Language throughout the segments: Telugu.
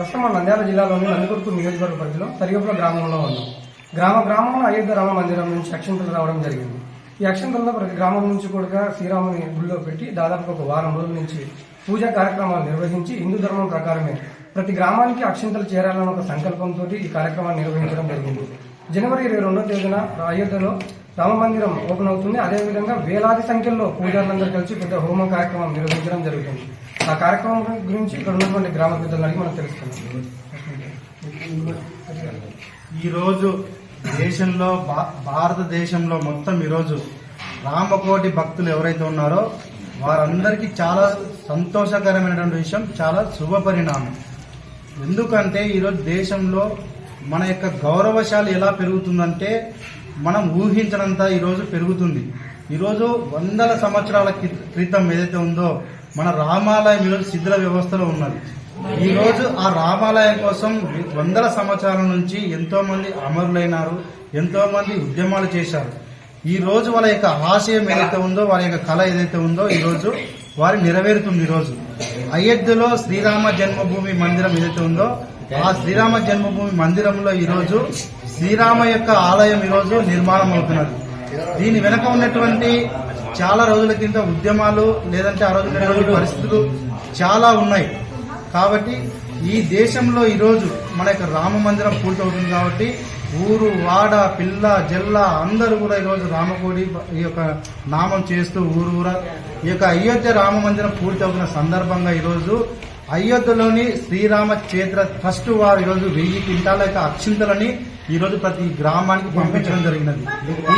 జిల్లాలోని నందికొట్టు నియోజకవర్గ పరిధిలో తరిగపుల గ్రామంలో ఉన్నాం. గ్రామ గ్రామంలో అయోధ్య రామ మందిరం నుంచి అక్షంతలు రావడం జరిగింది. ఈ అక్షంతలతో ప్రతి గ్రామం నుంచి కూడా శ్రీరాముని గుడిలో పెట్టి దాదాపు ఒక వారం రోజుల నుంచి పూజా కార్యక్రమాలు నిర్వహించి హిందూ ధర్మం ప్రకారమే ప్రతి గ్రామానికి అక్షంతలు చేరాలన్న ఒక సంకల్పంతో ఈ కార్యక్రమాన్ని నిర్వహించడం జరిగింది. జనవరి ఇరవై రెండో తేదీన అయోధ్యలో రామ మందిరం ఓపెన్ అవుతుంది. అదేవిధంగా వేలాది సంఖ్యలో పూజారులందరూ కలిసి పెద్ద హోమ కార్యక్రమం నిర్వహించడం జరుగుతుంది. ఆ కార్యక్రమం గురించి ఇక్కడ ఉన్నటువంటి గ్రామ పెద్దలను అడిగి మనం తెలుసుకున్నాం ఈరోజు దేశంలో భా- భారతదేశంలో మొత్తం ఈరోజు రామకోటి భక్తులు ఎవరైతే ఉన్నారో వారందరికీ చాలా సంతోషకరమైనటువంటి విషయం చాలా శుభ పరిణామం. ఎందుకంటే ఈరోజు దేశంలో మన యొక్క గౌరవశాలు ఎలా పెరుగుతుందంటే మనం ఊహించనంత ఈరోజు పెరుగుతుంది. ఈరోజు వందల సంవత్సరాల క్రి- క్రితం ఏదైతే ఉందో మన రామాలయం ఈరోజు శిథిల వ్యవస్థలో ఉన్నది. ఈరోజు ఆ రామాలయం కోసం వందల సంవత్సరాల నుంచి ఎంతో మంది అమరులైనారు ఎంతో మంది ఉద్యమాలు చేశారు. ఈ రోజు వాళ్ళ యొక్క ఆశయం ఏదైతే ఉందో వారి యొక్క కళ ఏదైతే ఉందో ఈరోజు వారి నెరవేరుతుంది ఈరోజు అయోధ్యలో శ్రీరామ జన్మభూమి మందిరం ఏదైతే ఉందో ఆ శ్రీరామ జన్మభూమి మందిరంలో ఈరోజు శ్రీరామ యొక్క ఆలయం ఈరోజు నిర్మాణం అవుతున్నది. దీని వెనక ఉన్నటువంటి చాలా రోజుల కింద ఉద్యమాలు లేదంటే ఆ రోజు పరిస్థితులు చాలా ఉన్నాయి. కాబట్టి ఈ దేశంలో ఈరోజు మన యొక్క రామ మందిరం పూర్తవుతుంది కాబట్టి ఊరు వాడ పిల్ల జల్ల అందరూ కూడా ఈరోజు రామకోడి ఈ యొక్క నామం చేస్తూ ఊరు ఊర ఈ యొక్క అయోధ్య రామ మందిరం పూర్తి అవుతున్న సందర్భంగా ఈరోజు అయోధ్యలోని శ్రీరామ క్షేత్ర ట్రస్ట్ వారు ఈరోజు వెయ్యి క్వింటాల యొక్క అక్షింతలని ఈరోజు ప్రతి గ్రామానికి పంపించడం జరిగినది.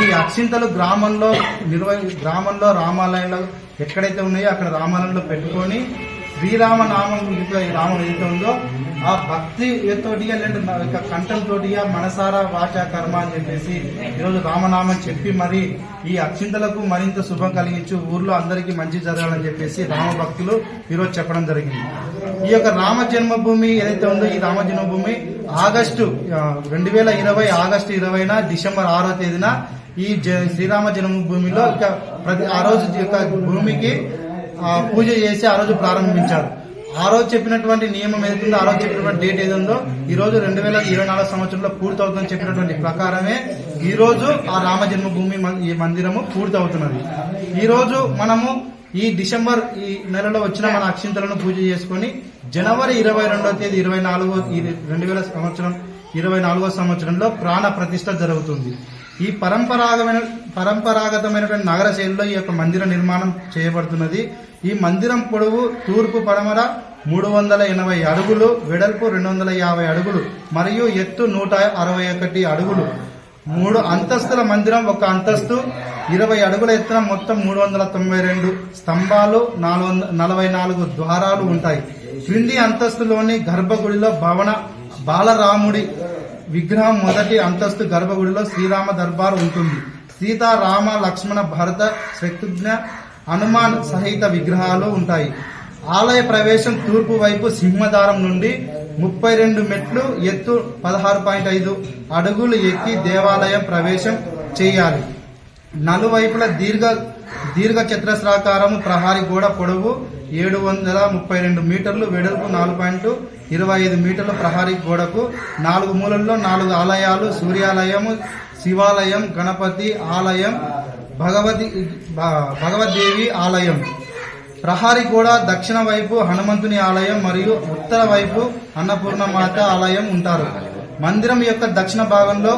ఈ అక్షింతలు గ్రామంలో నిర్వ గ్రామంలో రామాలయంలో ఎక్కడైతే ఉన్నాయో అక్కడ రామాలయంలో పెట్టుకొని శ్రీరామ నామం ఈ రామం ఏదైతే ఉందో ఆ భక్తి తోటిగా లేదంటే నా యొక్క కంఠం తోటిగా మనసారా వాచ కర్మ అని చెప్పేసి ఈరోజు రామనామం చెప్పి మరి ఈ అక్షింతలకు మరింత శుభం కలిగించి ఊర్లో అందరికీ మంచి జరగాలని చెప్పేసి రామభక్తులు ఈరోజు చెప్పడం జరిగింది. ఈ యొక్క రామ జన్మభూమి ఏదైతే ఉందో ఈ రామ జన్మభూమి ఆగస్టు రెండు వేల ఇరవై ఆగస్టు ఇరవైన డిసెంబర్ ఆరో తేదీన ఈ జ- శ్రీరామ జన్మభూమిలో ఇక ప్రతి ఆ రోజు యొక్క భూమికి పూజ చేసి ఆ రోజు ప్రారంభించారు. ఆ రోజు చెప్పినటువంటి నియమం ఏదైతుందో ఆ రోజు చెప్పినటువంటి డేట్ ఏది ఈ రోజు రెండు వేల ఇరవై నాలుగు సంవత్సరంలో పూర్తవుతుందని చెప్పినటువంటి ప్రకారమే ఈ రోజు ఆ రామ జన్మభూమి మం- ఈ మందిరము పూర్తవుతున్నది. ఈ రోజు మనము ఈ డిసెంబర్ ఈ నెలలో వచ్చిన మన అక్షింతలను పూజ చేసుకుని జనవరి ఇరవై రెండవ తేదీ ఇరవై నాలుగో రెండు వేల సంవత్సరం ఇరవై నాలుగో సంవత్సరంలో ప్రాణ ప్రతిష్ట జరుగుతుంది. ఈ పరంపరాగమైన పరంపరాగతమైనటువంటి నగర శైలిలో ఈ యొక్క మందిర నిర్మాణం చేయబడుతున్నది. ఈ మందిరం పొడవు తూర్పు పడమర మూడు వందల ఎనభై అడుగులు వెడల్పు రెండు వందల యాభై అడుగులు మరియు ఎత్తు నూట అరవై ఒకటి అడుగులు. మూడు అంతస్తుల మందిరం ఒక అంతస్తు ఇరవై అడుగుల ఎత్తున మొత్తం మూడు వందల తొంభై రెండు స్తంభాలు నాలుగు వంద నలభై నాలుగు ద్వారాలు ఉంటాయి. క్రింది అంతస్తులోని గర్భగుడిలో భవన బాలరాముడి విగ్రహం మొదటి అంతస్తు గర్భగుడిలో శ్రీరామ దర్బార్ ఉంటుంది. సీత రామ లక్ష్మణ భరత శత్రుఘ్న హనుమాన్ సహిత విగ్రహాలు ఉంటాయి. ఆలయ ప్రవేశం తూర్పు వైపు సింహదారం నుండి ముప్పై రెండు మెట్లు ఎత్తు పదహారు పాయింట్ ఐదు అడుగులు ఎక్కి దేవాలయం ప్రవేశం చేయాలి. నలువైపుల దీర్ఘ దీర్ఘ చతురస్రాకారము ప్రహారీ గోడ పొడవు ఏడు వందల ముప్పై రెండు మీటర్లు వెడల్పు నాలుగు పాయింట్ ఇరవై ఐదు మీటర్ల ప్రహారీ గోడకు నాలుగు మూలల్లో నాలుగు ఆలయాలు సూర్యాలయము శివాలయం గణపతి ఆలయం భగవతి భగవద్దేవి ఆలయం. ప్రహారీ గోడ దక్షిణ వైపు హనుమంతుని ఆలయం మరియు ఉత్తర వైపు అన్నపూర్ణమాత ఆలయం ఉంటారు. మందిరం యొక్క దక్షిణ భాగంలో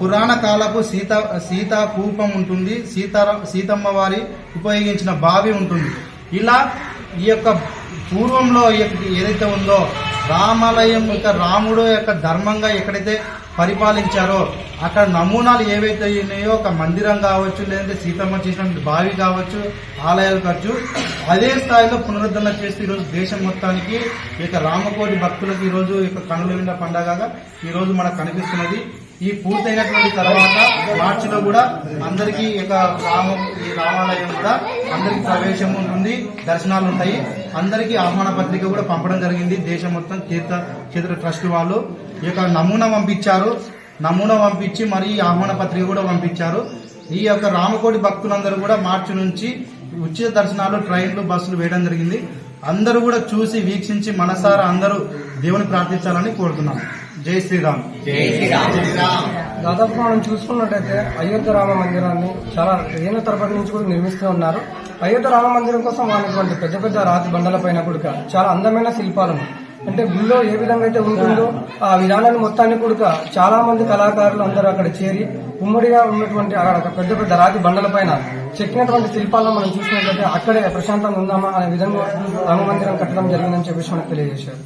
పురాణ కాలపు సీత సీతా కూపం ఉంటుంది సీతారా సీతమ్మ వారి ఉపయోగించిన బావి ఉంటుంది. ఇలా ఈ యొక్క పూర్వంలో ఏదైతే ఉందో రామాలయం యొక్క రాముడు యొక్క ధర్మంగా ఎక్కడైతే పరిపాలించారో అక్కడ నమూనాలు ఏవైతే ఉన్నాయో ఒక మందిరం కావచ్చు లేదంటే సీతమ్మ చేసినటువంటి బావి కావచ్చు ఆలయాలు కావచ్చు అదే స్థాయిలో పునరుద్ధరణ చేస్తూ ఈరోజు దేశం మొత్తానికి ఈ యొక్క రామకోటి భక్తులకు ఈరోజు ఈ యొక్క కనుల విండ పండగగా ఈరోజు మనకు కనిపిస్తున్నది. ఈ పూర్తయినటువంటి తర్వాత మార్చిలో కూడా అందరికీ ఈ యొక్క రామ ఈ రామాలయం కూడా అందరికి ప్రవేశం ఉంటుంది దర్శనాలు ఉంటాయి. అందరికీ ఆహ్వాన పత్రిక కూడా పంపడం జరిగింది. దేశం మొత్తం తీర్థ క్షేత్ర ట్రస్ట్ వాళ్ళు. ఈ యొక్క నమూనా పంపించారు. నమూనా పంపించి మరి ఈ ఆహ్వాన పత్రిక కూడా పంపించారు. ఈ యొక్క రామకోటి భక్తులందరూ కూడా మార్చి నుంచి ఉచిత దర్శనాలు ట్రైన్లు బస్సులు వేయడం జరిగింది. అందరూ కూడా చూసి వీక్షించి మనసారా అందరూ దేవుని ప్రార్థించాలని కోరుతున్నాను జై శ్రీరామ్. దాదాపు మనం చూసుకున్నట్టయితే అయోధ్య రామ మందిరాన్ని చాలా ఏళ్ళ తరబడి నుంచి కూడా నిర్మిస్తూ ఉన్నారు. అయోధ్య రామ మందిరం కోసం వాళ్ళటువంటి పెద్ద పెద్ద రాతి బండల పైన కూడా చాలా అందమైన శిల్పాలను అంటే గుళ్ళో ఏ విధంగా అయితే ఉంటుందో ఆ విధానాన్ని మొత్తాన్ని కూడా చాలా మంది కళాకారులు అందరూ అక్కడ చేరి ఉమ్మడిగా ఉన్నటువంటి అక్కడ పెద్ద పెద్ద రాతి బండల పైన చెక్కినటువంటి శిల్పాలను మనం చూసినట్లయితే అక్కడే ప్రశాంతంగా ఉందామా అనే విధంగా రామ మందిరం కట్టడం జరిగిందని చెప్పేసి మనకు తెలియజేశారు.